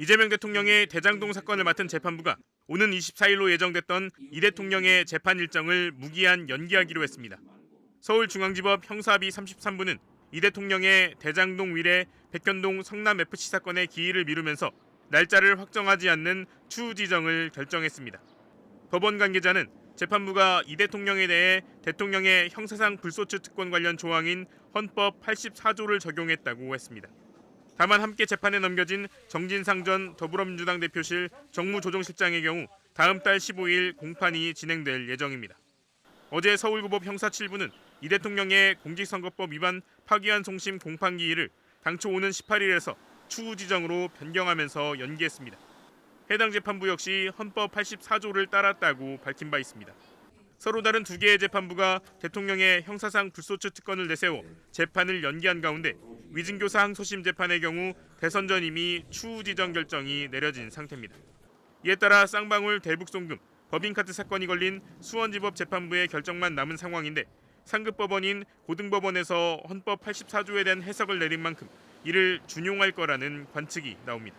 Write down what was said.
이재명 대통령의 대장동 사건을 맡은 재판부가 오는 24일로 예정됐던 이 대통령의 재판 일정을 무기한 연기하기로 했습니다. 서울중앙지법 형사비 33부는 이 대통령의 대장동 위례 백현동 성남 FC 사건의 기일을 미루면서 날짜를 확정하지 않는 추후 지정을 결정했습니다. 법원 관계자는 재판부가 이 대통령에 대해 대통령의 형사상 불소추 특권 관련 조항인 헌법 84조를 적용했다고 했습니다. 다만 함께 재판에 넘겨진 정진상 전 더불어민주당 대표실 정무조정실장의 경우 다음 달 15일 공판이 진행될 예정입니다. 어제 서울고법 형사 7부는 이 대통령의 공직선거법 위반 파기환 송심 공판 기일을 당초 오는 18일에서 추후 지정으로 변경하면서 연기했습니다. 해당 재판부 역시 헌법 84조를 따랐다고 밝힌 바 있습니다. 서로 다른 두 개의 재판부가 대통령의 형사상 불소추 특권을 내세워 재판을 연기한 가운데 위증교사 항소심 재판의 경우 대선 전 이미 추후 지정 결정이 내려진 상태입니다. 이에 따라 쌍방울 대북송금 법인카드 사건이 걸린 수원지법 재판부의 결정만 남은 상황인데 상급 법원인 고등법원에서 헌법 84조에 대한 해석을 내린 만큼 이를 준용할 거라는 관측이 나옵니다.